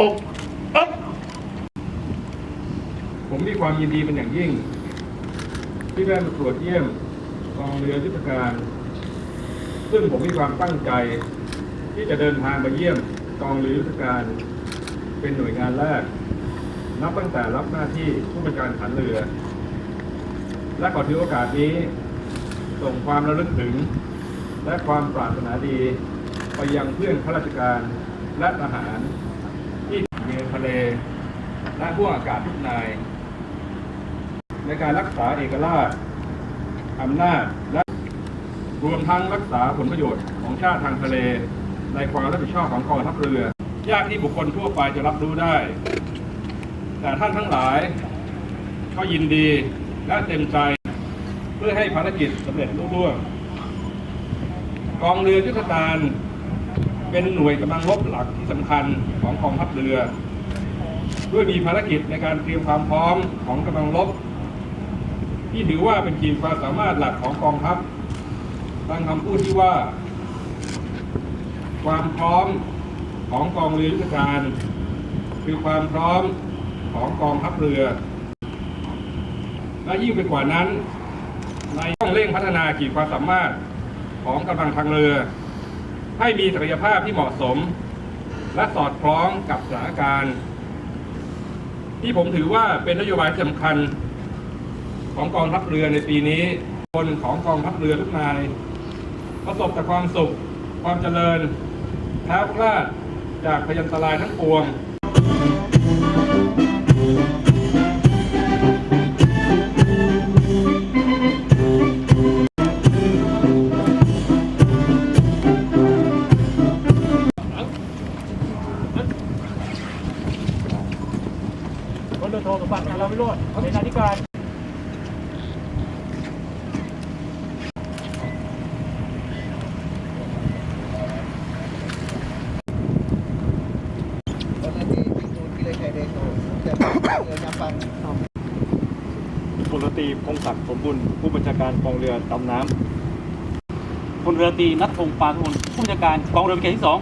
อกผมมีความยินดีเป็นอย่างยิ่ง ที่ได้มาตรวจเยี่ยมกองเรือยุทธการ ซึ่งผมมีความตั้งใจ ที่จะเดินทางมาเยี่ยมกองเรือยุทธการ เป็นหน่วยงานแรก นับตั้งแต่รับหน้าที่ผู้บัญชาการฐานเรือ และขอถือโอกาสนี้ ส่งความระลึกถึง และความปรารถนาดี ไปยังเพื่อนข้าราชการและทหาร ทะเล และผู้อากาศทุกนาย ในการรักษาเอกราชอำนาจและรวมทั้งรักษาผลประโยชน์ของชาติทางทะเล ในความรับผิดชอบของกองทัพเรือ ยากที่บุคคลทั่วไปจะรับรู้ได้ แต่ท่านทั้งหลาย ก็ยินดีและเต็มใจเพื่อให้ภารกิจสำเร็จลุล่วง กองเรือยุทธการเป็นหน่วยกำลังรบหลักที่สำคัญของกองทัพเรือ ด้วยมีภารกิจในการเตรียมความพร้อมของกำลังรบที่ถือว่าเป็นขีดความสามารถหลักของกองทัพตามคำพูดที่ว่า ความพร้อมของกองเรือยุทธการ คือความพร้อมของกองทัพเรือ และยิ่งไปกว่านั้น ในต้องเร่งพัฒนาขีดความสามารถของกำลังทางเรือ ให้มีศักยภาพที่เหมาะสม และสอดคล้องกับสถานการณ์ ที่ผมถือว่าเป็นนโยบายที่สำคัญของกองทัพเรือในปีนี้ คนของกองทัพเรือทุกนาย ประสบแต่ความสุข ความเจริญแคล้วคลาดจากพยันตรายทั้งปวง เรือโทสมบัตินาราวิโรจน์เป็นอธิการตอนนั้นที่พี่ตูนที่เลยชัยเดโชจะเรือน้ำฟังพลเรือตีพงศักดิ์สมบุญผู้บัญชาการกองเรือดำน้ำพลเรือตีนัทพงศ์ปานทุนผู้บัญชาการกองเรือพิเศษที่สอง